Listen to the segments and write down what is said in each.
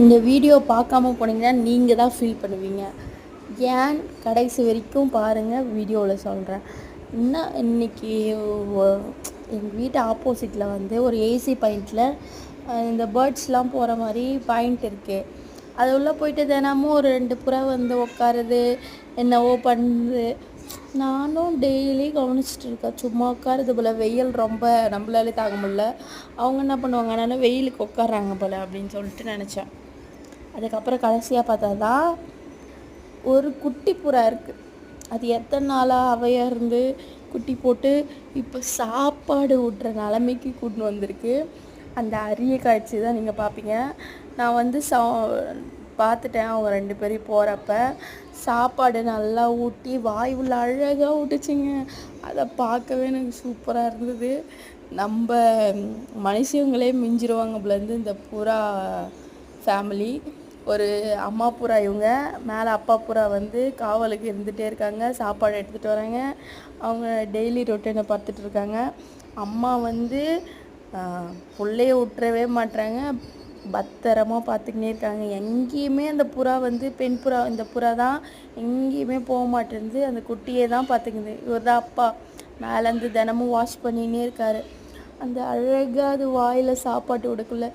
இந்த வீடியோ பார்க்காம போனீங்கன்னா நீங்கள் தான் ஃபீல் பண்ணுவீங்க. ஏன்? கடைசி வரைக்கும் பாருங்கள் வீடியோவில் சொல்கிறேன் இன்னும் இன்றைக்கி எங்கள் வீட்டு ஆப்போசிட்டில் வந்து ஒரு ஏசி பாயிண்டில் இந்த பேர்ட்ஸ்லாம் போகிற மாதிரி பாயிண்ட் இருக்குது அது உள்ளே போயிட்டு தினமும் ஒரு ரெண்டு புறா வந்து உட்காருது என்னவோ பண்ணுது. நானும் டெய்லி கவனிச்சிட்டு இருக்கேன். சும்மா உட்காருது போல். வெயில் ரொம்ப நம்மளாலே தாங்க முடில அவங்க என்ன பண்ணுவாங்க? ஆனால் வெயிலுக்கு உட்காராங்க போல் அப்படின்னு சொல்லிட்டு நினச்சேன். அதுக்கப்புறம் கடைசியாக பார்த்தா தான் ஒரு குட்டி புறா இருக்குது அது எத்தனை நாளாக அவையாக இருந்து குட்டி போட்டு இப்போ சாப்பாடு ஊட்டுற நிலைமைக்கு கூட்டின்னு வந்திருக்கு. அந்த அரிய காட்சி தான் நீங்கள் பார்ப்பீங்க நான் வந்து சா பார்த்துட்டேன் அவங்க ரெண்டு பேரும் போகிறப்ப சாப்பாடு நல்லா ஊட்டி வாய் உள்ள அழகாக ஊட்டுச்சிங்க. அதை பார்க்கவே எனக்கு சூப்பராக இருந்தது. நம்ம மனுஷங்களே மிஞ்சிருவாங்க போலேருந்து இந்த புறா ஃபேமிலி ஒரு அம்மா புறா இவங்க மேலே அப்பா புறா வந்து காவலுக்கு இருந்துகிட்டே இருக்காங்க சாப்பாடு எடுத்துகிட்டு வராங்க. அவங்க டெய்லி ரொட்டீனை பார்த்துட்டு இருக்காங்க. அம்மா வந்து பிள்ளைய விட்டுறவே மாட்டுறாங்க பத்திரமாக பார்த்துக்கினே இருக்காங்க. எங்கேயுமே அந்த புறா வந்து பெண் புறா இந்த புறா தான் எங்கேயுமே போக மாட்டேங்குது. அந்த குட்டியை தான் பார்த்துக்குது. இவர் தான் அப்பா. மேலேருந்து தினமும் வாஷ் பண்ணினே இருக்காரு. அந்த அழகாக அது வாயில் சாப்பாட்டு விடக்குள்ள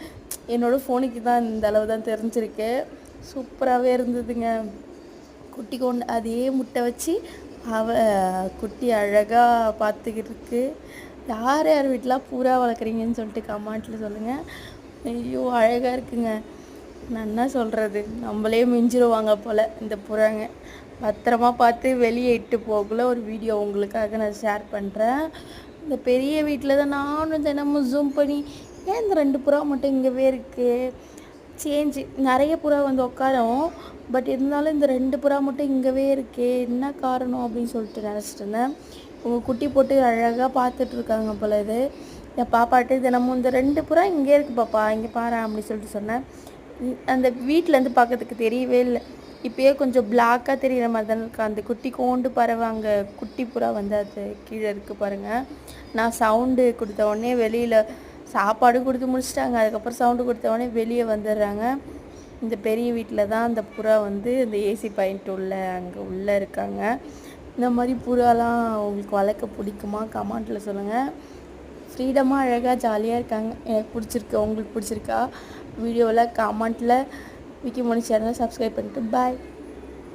என்னோடய ஃபோனுக்கு தான் இந்த அளவு தான் தெரிஞ்சிருக்கு. சூப்பராகவே இருந்ததுங்க. குட்டி கொண்டு அதே முட்டை வச்சு அவ குட்டி அழகாக பார்த்துக்கிட்டு இருக்கு. யார் யார் வீட்டிலாம் பூரா வளர்க்குறீங்கன்னு சொல்லிட்டு கமெண்ட்டில் சொல்லுங்கள் ஐயோ அழகாக இருக்குங்க. நான் என்ன சொல்கிறது நம்மளே மிஞ்சிருவாங்க போல் இந்த புறாங்க. பத்திரமா பார்த்து வெளியே இட்டு போகல ஒரு வீடியோ உங்களுக்காக நான் ஷேர் பண்ணுறேன் இந்த பெரிய வீட்டில் தான் நானும் தினமும் ஜூம் பண்ணி ஏன் இந்த ரெண்டு புறா மட்டும் இங்கேவே இருக்குது சேஞ்சு நிறைய புறா வந்து உட்காரும். பட் இருந்தாலும் இந்த ரெண்டு புறா மட்டும் இங்கேவே இருக்கே. என்ன காரணம் அப்படின்னு சொல்லிட்டு நினச்சிட்டு இருந்தேன். உங்கள் குட்டி போட்டு அழகாக பார்த்துட்ருக்காங்க போல இது. என் பாப்பாட்டு தினமும் இந்த ரெண்டு புறா இங்கே இருக்குது பாப்பா. இங்கே பாரு அப்படின்னு சொல்லிட்டு சொன்னேன். அந்த வீட்டிலேருந்து பார்க்கறதுக்கு தெரியவே இல்லை. இப்போயே கொஞ்சம் பிளாக்காக தெரிகிற மாதிரி தானே இருக்கா. அந்த குட்டி கோண்டு பறவை அங்கே குட்டி புறா வந்து அது கீழே இருக்குது பாருங்கள் நான் சவுண்டு கொடுத்த உடனே வெளியில் சாப்பாடு கொடுத்து முடிச்சிட்டாங்க. அதுக்கப்புறம் சவுண்டு கொடுத்தவொடனே வெளியே வந்துடுறாங்க. இந்த பெரிய வீட்டில் தான் அந்த புறா வந்து இந்த ஏசி பாயிண்ட் உள்ள அங்கே உள்ளே இருக்காங்க. இந்த மாதிரி புறாலாம் உங்களுக்கு வளர்க்க பிடிக்குமா? கமெண்ட்டில் சொல்லுங்கள் ஃப்ரீடமாக அழகாக ஜாலியாக இருக்காங்க. எனக்கு பிடிச்சிருக்கு. உங்களுக்கு பிடிச்சிருக்கா? வீடியோவில் கமெண்ட்டில் விக்கி மணி சேனலை சப்ஸ்கிரைப் பண்ணிட்டு பாய்